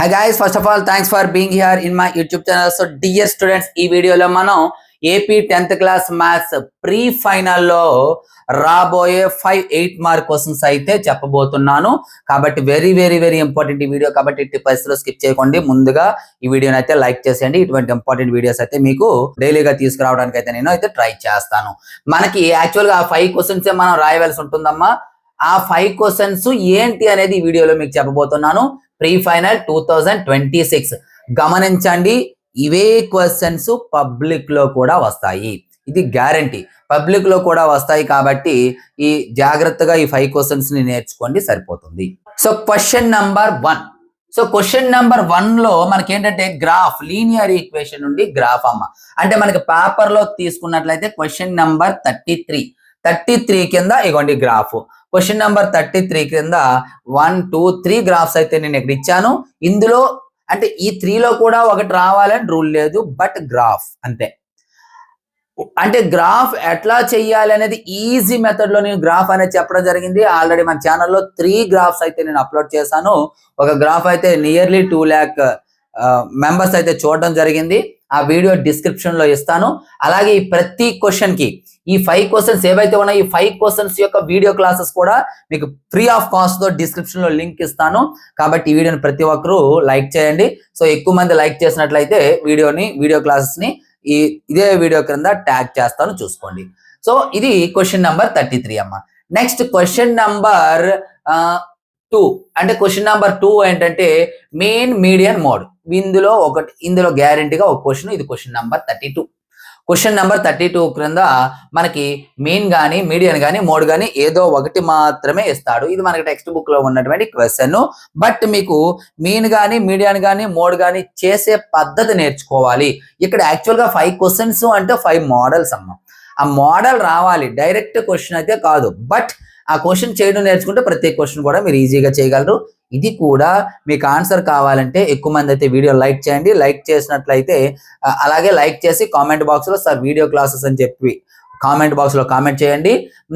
Hi guys first of all thanks for being here in my YouTube channel so dear students ఈ వీడియోలో మనం AP tenth class maths pre ఫైనల్లో రాబోయే five eight mark questions అయితే చెప్పబోతున్నాను. కాబట్టి very very very important ఈ video కాబట్టి ఇట్టి పరిస్థితిలో స్కిప్ చేయకండి. ముందుగా ఈ వీడియోని అయితే లైక్ చేసేయండి. ఇటువంటి ఇంపార్టెంట్ వీడియోస్ అయితే మీకు డైలీగా తీసుకురావడానికి అయితే నేను అయితే ట్రై చేస్తాను. మనకి యాక్చువల్గా ఆ ఫైవ్ క్వశ్చన్స్ మనం రాయవలసి ఉంటుందమ్మా. ఆ ఫైవ్ క్వశ్చన్స్ ఏంటి అనేది ఈ వీడియోలో మీకు చెప్పబోతున్నాను. Pre final two thousand twenty six గమనించండి ఇవే క్వశ్చన్స్ పబ్లిక్లో కూడా వస్తాయి. ఇది గ్యారంటీ పబ్లిక్లో కూడా వస్తాయి కాబట్టి ఈ జాగ్రత్తగా ఈ ఫైవ్ క్వశ్చన్స్ని నేర్చుకోండి సరిపోతుంది. So question number one so question number వన్లో మనకి ఏంటంటే గ్రాఫ్ లీనియర్ ఈక్వేషన్ నుండి గ్రాఫ్ అమ్మ. అంటే మనకి పేపర్లో తీసుకున్నట్లయితే question number thirty three thirty three కింద ఇగోండి graph question number thirty three క్రింద వన్ టూ త్రీ గ్రాఫ్స్ అయితే నేను ఇక్కడ ఇచ్చాను. ఇందులో అంటే ఈ త్రీలో కూడా ఒకటి రావాలని రూల్ లేదు బట్ గ్రాఫ్ అంతే. అంటే గ్రాఫ్ ఎట్లా చెయ్యాలి అనేది ఈజీ మెథడ్లో నేను గ్రాఫ్ అనేది చెప్పడం జరిగింది. ఆల్రెడీ మన ఛానల్లో త్రీ గ్రాఫ్స్ అయితే నేను అప్లోడ్ చేశాను. ఒక గ్రాఫ్ అయితే నియర్లీ టూ ల్యాక్ మెంబర్స్ అయితే చూడడం జరిగింది. ఆ వీడియో డిస్క్రిప్షన్లో ఇస్తాను. అలాగే ఈ ప్రతి క్వశ్చన్కి ఈ ఫైవ్ క్వశ్చన్స్ ఏవైతే ఉన్నాయో ఈ ఫైవ్ క్వశ్చన్స్ యొక్క వీడియో క్లాసెస్ కూడా మీకు ఫ్రీ ఆఫ్ కాస్ట్తో డిస్క్రిప్షన్లో లింక్ ఇస్తాను. కాబట్టి ఈ వీడియోని ప్రతి ఒక్కరూ లైక్ చేయండి. సో ఎక్కువ మంది లైక్ చేసినట్లయితే వీడియోని వీడియో క్లాసెస్ని ఈ ఇదే వీడియో క్రింద ట్యాగ్ చేస్తాను చూసుకోండి. సో ఇది క్వశ్చన్ నంబర్ థర్టీ త్రీ అమ్మ నెక్స్ట్ క్వశ్చన్ నంబర్ టూ అంటే క్వశ్చన్ నంబర్ టూ ఏంటంటే మెయిన్ మీడియన్ మోడ్ ఇందులో ఒకటి ఇందులో గ్యారంటీగా ఒక క్వశ్చన్ ఇది question number thirty two question number thirty two క్రింద మనకి మీన్ కానీ మీడియన్ కానీ మోడ్ కానీ ఏదో ఒకటి మాత్రమే ఇస్తాడు. ఇది మనకి టెక్స్ట్ బుక్లో ఉన్నటువంటి క్వశ్చన్ బట్ మీకు మీన్ కానీ మీడియన్ కానీ మోడ్ కానీ చేసే పద్ధతి నేర్చుకోవాలి. ఇక్కడ యాక్చువల్గా ఫైవ్ క్వశ్చన్స్ అంటే ఫైవ్ మోడల్స్ అమ్మ. ఆ మోడల్ రావాలి. డైరెక్ట్ క్వశ్చన్ అయితే కాదు. బట్ ఆ క్వశ్చన్ చేయడం నేర్చుకుంటే ప్రతి క్వశ్చన్ కూడా మీరు ఈజీగా చేయగలరు. ఇది కూడా మీకు ఆన్సర్ కావాలంటే ఎక్కువ మంది అయితే వీడియో లైక్ చేయండి. లైక్ చేసినట్లయితే అలాగే లైక్ చేసి కామెంట్ బాక్స్లో సార్ వీడియో క్లాసెస్ అని చెప్పి కామెంట్ బాక్స్లో కామెంట్ చేయండి.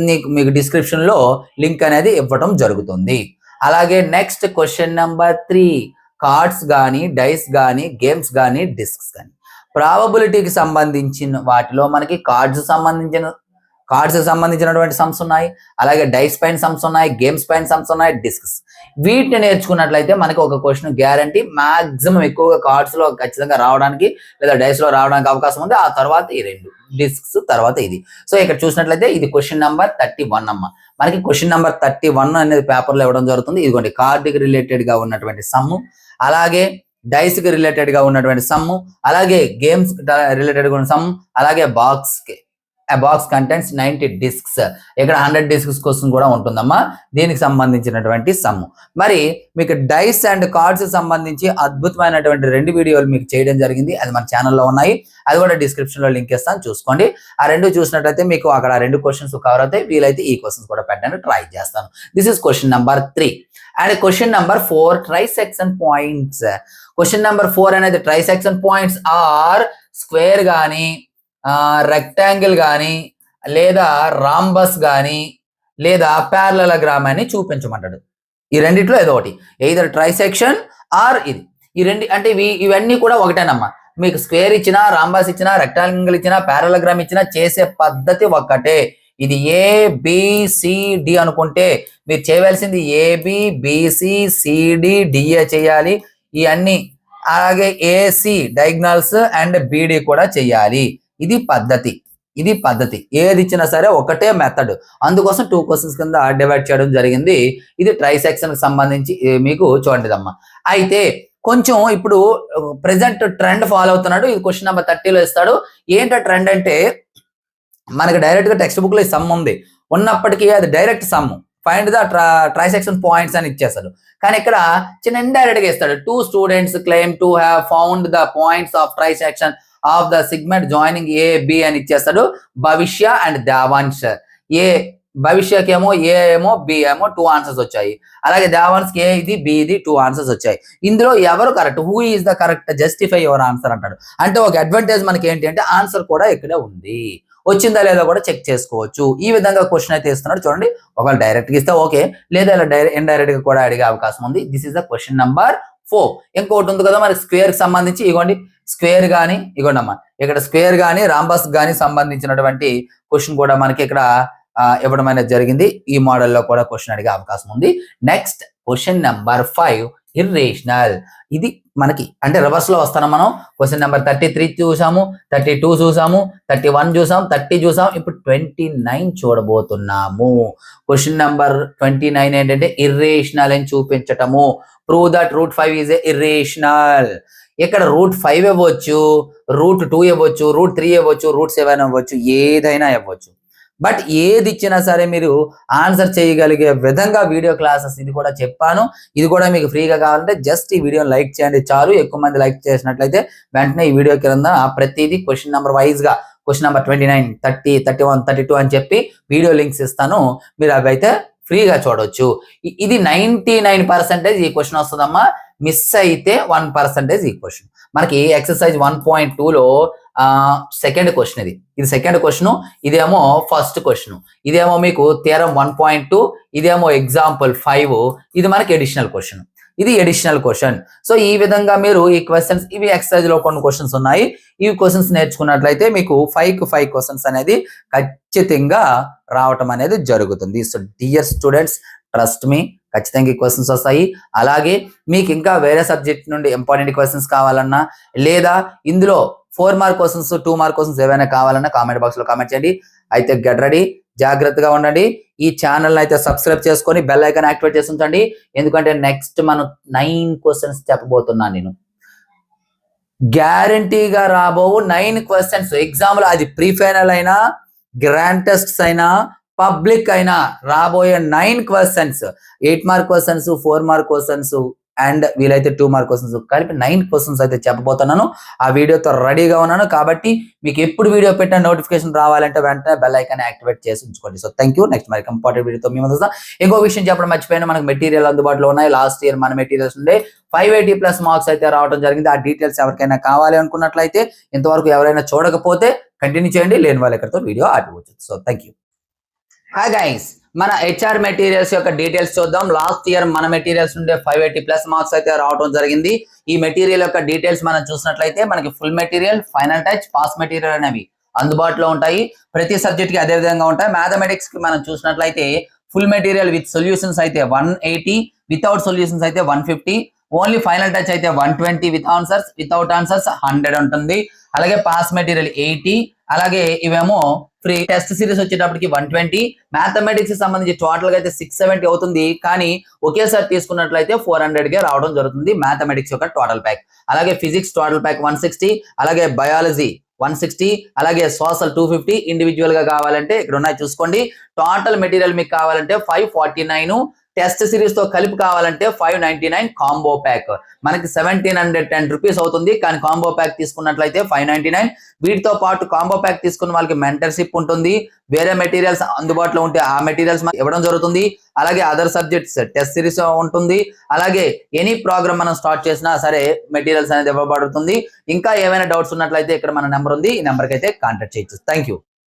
మీకు మీకు డిస్క్రిప్షన్లో లింక్ అనేది ఇవ్వటం జరుగుతుంది. అలాగే next question number three cards కానీ డైస్ కానీ గేమ్స్ కానీ డిస్క్స్ కానీ ప్రాబబిలిటీకి సంబంధించిన వాటిలో మనకి కార్డ్స్ సంబంధించిన కార్డ్స్ సంబంధించినటువంటి సమ్స్ ఉన్నాయి అలాగే డైస్ పైన సమ్స్ ఉన్నాయి గేమ్స్ పైన సమ్స్ ఉన్నాయి డిస్క్స్ వీటిని నేర్చుకున్నట్లయితే మనకి ఒక క్వశ్చన్ గ్యారంటీ మాక్సిమం ఎక్కువగా కార్డ్స్లో ఖచ్చితంగా రావడానికి లేదా డైస్లో రావడానికి అవకాశం ఉంది. ఆ తర్వాత ఈ రెండు డిస్క్స్ తర్వాత ఇది. సో ఇక్కడ చూసినట్లయితే ఇది క్వశ్చన్ నెంబర్ థర్టీ వన్ అమ్మ. మనకి క్వశ్చన్ నెంబర్ థర్టీ వన్ అనేది పేపర్లో ఇవ్వడం జరుగుతుంది. ఇదిగోండి కార్డుకి రిలేటెడ్గా ఉన్నటువంటి సమ్ము అలాగే డైస్కి రిలేటెడ్గా ఉన్నటువంటి సమ్ము అలాగే గేమ్స్ రిలేటెడ్గా ఉన్న సమ్ అలాగే బాక్స్కి బాక్స్ కంటెంట్స్ నైన్టీ డిస్క్స్ ఇక్కడ హండ్రెడ్ డిస్క్స్ కోసం కూడా ఉంటుందమ్మా. దీనికి సంబంధించినటువంటి సమ్ మరి మీకు డైస్ అండ్ కార్డ్స్ సంబంధించి అద్భుతమైనటువంటి రెండు వీడియోలు మీకు చేయడం జరిగింది. అది మన ఛానల్లో ఉన్నాయి. అది కూడా డిస్క్రిప్షన్లో లింక్ ఇస్తాను. చూసుకోండి. ఆ రెండు చూసినట్లయితే మీకు అక్కడ రెండు క్వశ్చన్స్ కవర్ అవుతాయి. వీలైతే ఈ క్వశ్చన్స్ కూడా పెట్టడానికి ట్రై చేస్తాను. This is question number three and question number four trisection points question number four అనేది trisection points are square కానీ రెక్టాంగిల్ కానీ లేదా రాంబస్ కానీ లేదా ప్యారలగ్రామ్ అని చూపించమంటాడు. ఈ రెండిట్లో ఏదో ఒకటి. ఎయిదర్ ట్రై సెక్షన్ ఆర్ ఇది. ఈ రెండు అంటే ఇవి ఇవన్నీ కూడా ఒకటేనమ్మా. మీకు స్క్వేర్ ఇచ్చినా రాంబాస్ ఇచ్చినా రెక్టాంగిల్ ఇచ్చినా ప్యారలగ్రామ్ ఇచ్చినా చేసే పద్ధతి ఒక్కటే. ఇది ఏ బిసిడి అనుకుంటే మీరు చేయవలసింది ఏబి బిసి సిడి డిఏ చేయాలి. ఇవన్నీ అలాగే ఏసి డయాగ్నల్స్ అండ్ బీడి కూడా చేయాలి. ఇది పద్ధతి. ఇది పద్ధతి. ఏది ఇచ్చినా సరే ఒకటే మెథడ్ అందుకోసం టూ క్వశ్చన్స్ కింద డివైడ్ చేయడం జరిగింది. ఇది ట్రై సెక్షన్కి సంబంధించి మీకు చూడండిదమ్మా. అయితే కొంచెం ఇప్పుడు ప్రెసెంట్ ట్రెండ్ ఫాలో అవుతున్నాడు. ఇది క్వశ్చన్ నెంబర్ థర్టీలో ఇస్తాడు. ఏంటో ట్రెండ్ అంటే మనకి డైరెక్ట్గా టెక్స్ట్ బుక్లో ఈ సమ్ ఉంది. ఉన్నప్పటికీ అది direct sum find the trisection points అని ఇచ్చేస్తాడు. కానీ ఇక్కడ చిన్న ఇండైరెక్ట్గా ఇస్తాడు. Two students claim to have found the points of trisection of the segment joining A B అని ఇచ్చేస్తాడు. భవిష్య అండ్ దేవాంశ్ ఏ భవిష్యకి ఏమో ఏ ఏమో బి ఏమో టూ ఆన్సర్స్ వచ్చాయి. అలాగే దేవాన్స్ ఏ ఇది బి ఇది టూ ఆన్సర్స్ వచ్చాయి. ఇందులో ఎవరు correct who is the correct justify your answer అంటాడు. అంటే ఒక అడ్వాంటేజ్ మనకి ఏంటి అంటే ఆన్సర్ కూడా ఇక్కడే ఉంది. వచ్చిందా లేదా కూడా చెక్ చేసుకోవచ్చు. ఈ విధంగా క్వశ్చన్ అయితే ఇస్తున్నాడు. చూడండి ఒకవేళ డైరెక్ట్గా ఇస్తే ఓకే. లేదా ఇలా డైరెక్ట్ ఇండైరెక్ట్గా కూడా అడిగే అవకాశం ఉంది. This is the question number four ఇంకోటి ఉంది కదా మరి స్క్వేర్కి సంబంధించి ఇగోండి. స్క్వేర్ గాని ఇగోండి ఇక్కడ స్క్వేర్ గాని రాంబస్ గాని సంబంధించినటువంటి క్వశ్చన్ కూడా మనకి ఇక్కడ ఇవ్వడం అనేది జరిగింది. ఈ మోడల్లో కూడా క్వశ్చన్ అడిగే అవకాశం ఉంది. Next question number five irrational ఇది మనకి అంటే రివర్స్లో వస్తాను మనం. క్వశ్చన్ నెంబర్ థర్టీ త్రీ చూసాము థర్టీ టూ చూసాము థర్టీ వన్ చూసాం థర్టీ చూసాం ఇప్పుడు ట్వంటీ నైన్ చూడబోతున్నాము. క్వశ్చన్ నెంబర్ ట్వంటీ నైన్ ఏంటంటే ఇర్రేషనల్ అని చూపించటము. Prove that root five is irrational ఇక్కడ రూట్ ఫైవ్ ఇవ్వచ్చు రూట్ టూ ఇవ్వచ్చు రూట్ త్రీ ఇవ్వచ్చు రూట్ సెవెన్ ఇవ్వచ్చు ఏదైనా ఇవ్వచ్చు బట్ ఏది ఇచ్చినా సరే మీరు ఆన్సర్ చేయగలిగే విధంగా వీడియో క్లాసెస్ ఇది కూడా చెప్పాను. ఇది కూడా మీకు ఫ్రీగా కావాలంటే జస్ట్ ఈ వీడియో లైక్ చేయండి చాలు. ఎక్కువ మంది లైక్ చేసినట్లయితే వెంటనే ఈ వీడియో కింద ప్రతిదీ క్వశ్చన్ నెంబర్ వైజ్గా question number twenty nine thirty thirty one thirty two అని చెప్పి వీడియో లింక్స్ ఇస్తాను. మీరు అవి అయితే ఫ్రీగా చూడొచ్చు. ఇది నైన్టీ నైన్ పర్సెంటేజ్ ఈ క్వశ్చన్ వస్తుందమ్మా. మిస్ అయితే వన్ పర్సెంటేజ్ ఈ క్వశ్చన్ మనకి ఎక్సర్సైజ్ వన్ పాయింట్ టూలో సెకండ్ క్వశ్చన్ ఇది. ఇది సెకండ్ క్వశ్చన్ ఇదేమో ఫస్ట్ క్వశ్చన్ ఇదేమో మీకు తీరం వన్ పాయింట్ టూ ఇదేమో ఎగ్జాంపుల్ ఫైవ్ ఇది మనకి ఎడిషనల్ క్వశ్చన్ ఇది ఎడిషనల్ క్వశ్చన్ సో ఈ విధంగా మీరు ఈ క్వశ్చన్స్ ఇవి ఎక్సర్సైజ్లో కొన్ని క్వశ్చన్స్ ఉన్నాయి. ఈ క్వశ్చన్స్ నేర్చుకున్నట్లయితే మీకు ఫైవ్కు ఫైవ్ క్వశ్చన్స్ అనేది ఖచ్చితంగా రావటం అనేది జరుగుతుంది. So dear students trust me ఖచ్చితంగా ఈ క్వశ్చన్స్ వస్తాయి. అలాగే మీకు ఇంకా వేరే సబ్జెక్ట్ నుండి ఇంపార్టెంట్ క్వశ్చన్స్ కావాలన్నా లేదా ఇందులో four mark questions two mark questions ఏవైనా కావాలన్నా కామెంట్ బాక్స్లో కామెంట్ చేయండి. అయితే గెట్ రెడీ జాగ్రత్తగా ఉండండి. ఈ ఛానల్ అయితే సబ్స్క్రైబ్ చేసుకొని బెల్ ఐకాన్ యాక్టివేట్ చేసి ఉంచండి. ఎందుకంటే నెక్స్ట్ మనం నైన్ క్వశ్చన్స్ చెప్పబోతున్నాను నేను. గ్యారంటీగా రాబో నైన్ క్వశ్చన్స్ ఎగ్జామ్లో అది ప్రీ ఫైనల్ అయినా గ్రాండ్ టెస్ట్స్ అయినా పబ్లిక్ అయినా రాబోయే nine questions eight mark questions four mark questions and వీలైతే టూ మార్క్ క్వశ్చన్స్ కలిపి నైన్ క్వశ్చన్స్ అయితే చెప్పబోతున్నాను. ఆ వీడియోతో రెడీగా ఉన్నాను కాబట్టి మీకు ఎప్పుడు వీడియో పెట్టిన నోటిఫికేషన్ రావాలంటే వెంటనే బెల్ ఐకాన్ యాక్టివేట్ చేసి ఉంచుకోండి. So thank you. నెక్స్ట్ మరి ఇంపార్టెంట్ వీడియోతో మేము వస్తాం. ఇంకో విషయం చెప్పడం మర్చిపోయినా. మనకు మెటీరియల్ అందుబాటులో ఉన్నాయి. లాస్ట్ ఇయర్ మన మెటీరియల్స్ ఉండే. ఫైవ్ ఎయిటీ ప్లస్ మార్క్స్ అయితే రావడం జరిగింది. ఆ డీటెయిల్స్ ఎవరికైనా కావాలి అనుకున్నట్లయితే ఇంతవరకు ఎవరైనా చూడకపోతే కంటిన్యూ చేయండి. లేని వాళ్ళు ఎక్కడితో video ఆపివచ్చు so thank you. Hi guys మన హెచ్ఆర్ మెటీరియల్స్ యొక్క డీటెయిల్స్ చూద్దాం. లాస్ట్ ఇయర్ మన మెటీరియల్స్ ఉండే ఫైవ్ ఎయిటీ ప్లస్ మార్క్స్ అయితే రావడం జరిగింది. ఈ మెటీరియల్ యొక్క డీటెయిల్స్ మనం చూసినట్లయితే మనకి full material final touch pass material అనేవి అందుబాటులో ఉంటాయి. ప్రతి సబ్జెక్ట్కి అదే విధంగా ఉంటాయి. మ్యాథమెటిక్స్కి మనం చూసినట్లయితే ఫుల్ మెటీరియల్ విత్ సొల్యూషన్స్ అయితే వన్ ఎయిటీ వితౌట్ సొల్యూషన్స్ అయితే one fifty only final touch అయితే one twenty with answers without answers hundred ఉంటుంది. అలాగే పాస్ మెటీరియల్ ఎయిటీ అలాగే ఇవేమో ఫ్రీ టెస్ట్ సిరీస్ వచ్చేటప్పటికి వన్ ట్వంటీ. మ్యాథమెటిక్స్ సంబంధించి టోటల్గా అయితే సిక్స్ సెవెంటీ అవుతుంది కానీ ఒకేసారి తీసుకున్నట్లయితే ఫోర్ హండ్రెడ్గా రావడం జరుగుతుంది మ్యాథమెటిక్స్ యొక్క టోటల్ ప్యాక్ అలాగే physics total pack one sixty అలాగే బయాలజీ వన్ సిక్స్టీ అలాగే సోషల్ టూ ఫిఫ్టీ ఇండివిజువల్గా కావాలంటే ఇక్కడ ఉన్నాయి చూసుకోండి. టోటల్ మెటీరియల్ మీకు కావాలంటే ఫైవ్ ఫార్టీ నైన్ టెస్ట్ సిరీస్తో కలిపి కావాలంటే five ninety nine combo pack. మనకి సెవెంటీన్ హండ్రెడ్ టెన్ రూపీస్ అవుతుంది. కానీ కాంబో ప్యాక్ తీసుకున్నట్లయితే ఫైవ్ నైన్టీ నైన్. వీటితో పాటు కాంబో ప్యాక్ తీసుకున్న వాళ్ళకి మెంటర్షిప్ ఉంటుంది. వేరే మెటీరియల్స్ అందుబాటులో ఉంటే ఆ మెటీరియల్స్ ఇవ్వడం జరుగుతుంది. అలాగే అదర్ సబ్జెక్ట్స్ టెస్ట్ సిరీస్ ఉంటుంది. అలాగే ఎనీ ప్రోగ్రామ్ మనం స్టార్ట్ చేసినా సరే మెటీరియల్స్ అనేది ఇవ్వబడుతుంది. ఇంకా ఏమైనా డౌట్స్ ఉన్నట్లయితే ఇక్కడ మన నెంబర్ ఉంది. ఈ నెంబర్కి అయితే కాంటాక్ట్ చేయొచ్చు. Thank you